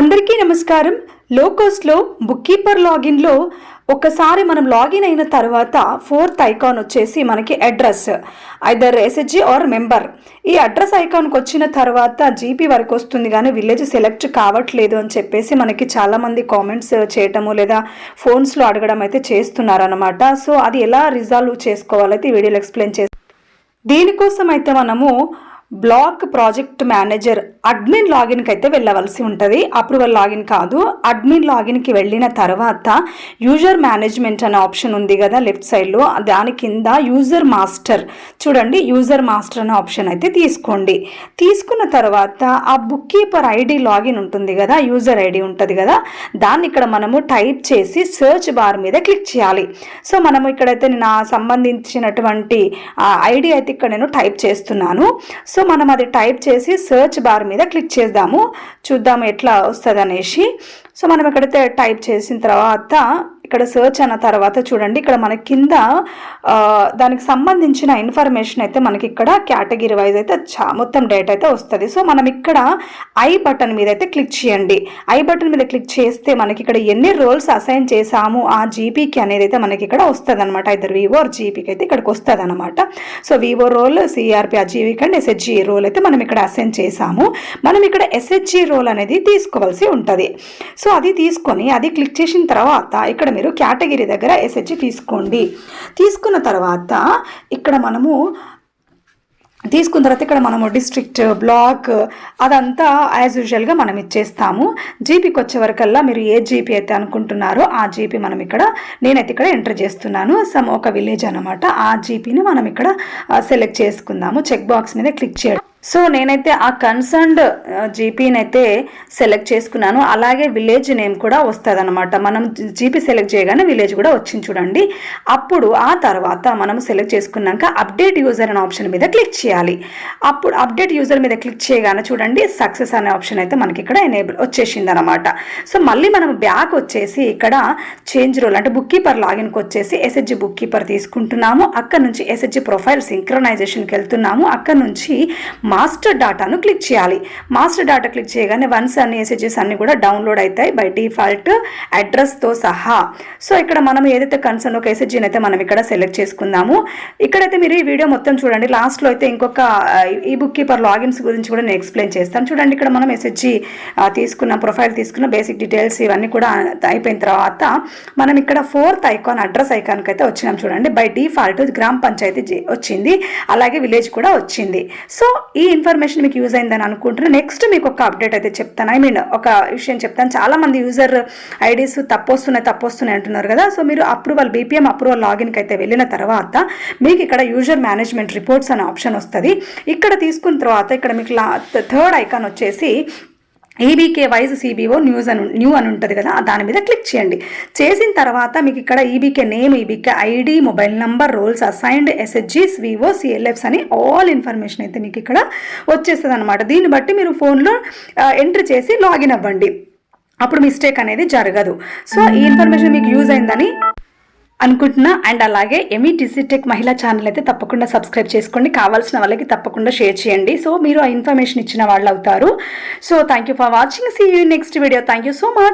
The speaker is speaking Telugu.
అందరికీ నమస్కారం. లోకోస్ట్లో బుక్ కీపర్ లాగిన్లో ఒకసారి మనం లాగిన్ అయిన తర్వాత ఫోర్త్ ఐకాన్ వచ్చేసి మనకి address either SHG or member. ఈ అడ్రస్ ఐకాన్కి వచ్చిన తర్వాత జీపీ వరకు వస్తుంది కానీ విలేజ్ సెలెక్ట్ కావట్లేదు అని చెప్పేసి మనకి చాలామంది కామెంట్స్ చేయటము లేదా ఫోన్స్లో అడగడం అయితే చేస్తున్నారనమాట సో అది ఎలా రిజాల్వ్ చేసుకోవాలైతే ఈ వీడియోలో ఎక్స్ప్లెయిన్ చేస్తాను దీనికోసం అయితే మనము బ్లాక్ ప్రాజెక్ట్ మేనేజర్ అడ్మిన్ లాగిన్కి అయితే వెళ్ళవలసి ఉంటుంది. అప్రూవల్ లాగిన్ కాదు. అడ్మిన్ లాగిన్కి వెళ్ళిన తర్వాత యూజర్ మేనేజ్మెంట్ అనే ఆప్షన్ ఉంది కదా లెఫ్ట్ సైడ్లో. దాని కింద యూజర్ మాస్టర్. చూడండి యూజర్ మాస్టర్ అనే ఆప్షన్ అయితే తీసుకోండి. తీసుకున్న తర్వాత ఆ బుక్ కీపర్ ఐడి లాగిన్ ఉంటుంది కదా యూజర్ ఐడి ఉంటుంది కదా దాన్ని ఇక్కడ మనము టైప్ చేసి సెర్చ్ బార్ మీద క్లిక్ చేయాలి. సో మనము ఇక్కడైతే నేను సంబంధించినటువంటి ఐడి అయితే ఇక్కడ నేను టైప్ చేస్తున్నాను. సో సో మనం అది టైప్ చేసి సెర్చ్ బార్ మీద క్లిక్ చేద్దాము. చూద్దాము ఎట్లా వస్తుంది అనేసి సో మనం ఎక్కడైతే టైప్ చేసిన తర్వాత ఇక్కడ సెర్చ్ అన్న తర్వాత చూడండి. ఇక్కడ మన కింద దానికి సంబంధించిన ఇన్ఫర్మేషన్ అయితే మనకి ఇక్కడ కేటగిరీ వైజ్ అయితే చా మొత్తం డేటా అయితే వస్తుంది. సో మనం ఇక్కడ ఐ బటన్ మీద అయితే క్లిక్ చేయండి. ఐ బటన్ మీద క్లిక్ చేస్తే మనకి ఇక్కడ ఎన్ని రోల్స్ అసైన్ చేసాము ఆ జీపీకి అనేది అయితే మనకి ఇక్కడ వస్తుంది అనమాట ఇద్దరు వివో ఆర్ జీపీకి అయితే ఇక్కడికి వస్తుంది అనమాట సో వివో రోల్ సిఆర్పి ఆ జీవీకి అండ్ ఎస్హెచ్జి రోల్ అయితే మనం ఇక్కడ అసైన్ చేసాము మనం ఇక్కడ ఎస్హెచ్జి రోల్ అనేది తీసుకోవాల్సి ఉంటుంది. సో అది తీసుకొని అది క్లిక్ చేసిన తర్వాత ఇక్కడ మీరు కేటగిరీ దగ్గర ఎస్హెచ్ తీసుకోండి. తీసుకున్న తర్వాత ఇక్కడ మనము తీసుకున్న తర్వాత ఇక్కడ మనము డిస్ట్రిక్ట్ బ్లాక్ అదంతా యాజ్ యూజువల్గా మనం ఇచ్చేస్తాము. జీపీకి వచ్చేవరకల్లా మీరు ఏ జీపీ అయితే అనుకుంటున్నారో ఆ జీపీ మనం ఇక్కడ నేనైతే ఇక్కడ ఎంటర్ చేస్తున్నాను. సమ్ ఒక విలేజ్ అనమాట ఆ జీపీని మనం ఇక్కడ సెలెక్ట్ చేసుకుందాము. చెక్ బాక్స్ మీద క్లిక్ చేయడం. సో నేనైతే ఆ కన్సర్న్డ్ జీపీని అయితే సెలెక్ట్ చేసుకున్నాను. అలాగే విలేజ్ నేమ్ కూడా వస్తుంది అనమాట మనం జీపీ సెలెక్ట్ చేయగానే విలేజ్ కూడా వచ్చింది చూడండి. అప్పుడు ఆ తర్వాత మనం సెలెక్ట్ చేసుకున్నాక అప్డేట్ యూజర్ అనే ఆప్షన్ మీద క్లిక్ చేయాలి. అప్పుడు అప్డేట్ యూజర్ మీద క్లిక్ చేయగానే చూడండి సక్సెస్ అనే ఆప్షన్ అయితే మనకి ఇక్కడ ఎనేబుల్ వచ్చేసింది అనమాట సో మళ్ళీ మనం బ్యాక్ వచ్చేసి ఇక్కడ చేంజ్ రోల్ అంటే బుక్ కీపర్ లాగిన్కి వచ్చేసి ఎస్హెచ్జి బుక్ కీపర్ తీసుకుంటున్నాము. అక్కడ నుంచి ఎస్హెచ్జి ప్రొఫైల్ సింక్రనైజేషన్కి వెళ్తున్నాము. అక్కడ నుంచి మాస్టర్ డాటాను క్లిక్ చేయాలి. మాస్టర్ డాటా క్లిక్ చేయగానే వన్స్ అన్ని ఎస్హెచ్ఎస్ అన్ని కూడా డౌన్లోడ్ అవుతాయి బై డిఫాల్ట్ అడ్రస్తో సహా. సో ఇక్కడ మనం ఏదైతే కన్సర్న్ ఒక ఎస్హెచ్జిని అయితే మనం ఇక్కడ సెలెక్ట్ చేసుకుందాము. ఇక్కడైతే మీరు ఈ వీడియో మొత్తం చూడండి. లాస్ట్లో అయితే ఇంకొక ఈ బుక్ కీపర్ లాగిన్స్ గురించి కూడా నేను ఎక్స్ప్లెయిన్ చేస్తాను. చూడండి ఇక్కడ మనం ఎస్హెచ్జి తీసుకున్న ప్రొఫైల్ తీసుకున్న బేసిక్ డీటెయిల్స్ ఇవన్నీ కూడా అయిపోయిన తర్వాత మనం ఇక్కడ ఫోర్త్ ఐకాన్ అడ్రస్ ఐకాన్కి అయితే వచ్చినాం చూడండి. బై డిఫాల్ట్ గ్రామ పంచాయతీ వచ్చింది. అలాగే విలేజ్ కూడా వచ్చింది. సో ఈ ఇన్ఫర్మేషన్ మీకు యూజ్ అయిందని అనుకుంటున్నాను నెక్స్ట్ మీకు ఒక అప్డేట్ అయితే చెప్తాను. ఐ మీన్ ఒక విషయం చెప్తాను. చాలా మంది యూజర్ ఐడీస్ తప్పొస్తున్నాయి తప్పొస్తున్నాయి అంటున్నారు కదా. సో మీరు అప్రూవల్ బీపీఎం అప్రూవల్ లాగిన్కి అయితే వెళ్ళిన తర్వాత మీకు ఇక్కడ యూజర్ మేనేజ్మెంట్ రిపోర్ట్స్ అనే ఆప్షన్ వస్తుంది. ఇక్కడ తీసుకున్న తర్వాత ఇక్కడ మీకు లా థర్డ్ ఐకాన్ వచ్చేసి ఈబీకే వైజ్ సిబిఓ న్యూస్ అని న్యూ అని ఉంటుంది కదా దాని మీద క్లిక్ చేయండి. చేసిన తర్వాత మీకు ఇక్కడ EBK name EBK ID mobile number roles assigned ఎస్హెచ్జిస్ VO CLFs అని ఆల్ ఇన్ఫర్మేషన్ అయితే మీకు ఇక్కడ వచ్చేస్తుంది అనమాట దీన్ని బట్టి మీరు ఫోన్లో ఎంట్రీ చేసి లాగిన్ అవ్వండి. అప్పుడు మిస్టేక్ అనేది జరగదు. సో ఈ ఇన్ఫర్మేషన్ మీకు యూజ్ అయిందని అనుకుంటున్నా. అండ్ అలాగే ఎమీటీసీ టెక్ మహిళా ఛానల్ అయితే తప్పకుండా సబ్స్క్రైబ్ చేసుకోండి. కావాల్సిన వాళ్ళకి తప్పకుండా షేర్ చేయండి. సో మీరు ఆ ఇన్ఫర్మేషన్ ఇచ్చిన వాళ్ళు అవుతారు. So thank you for watching see you next video thank you so much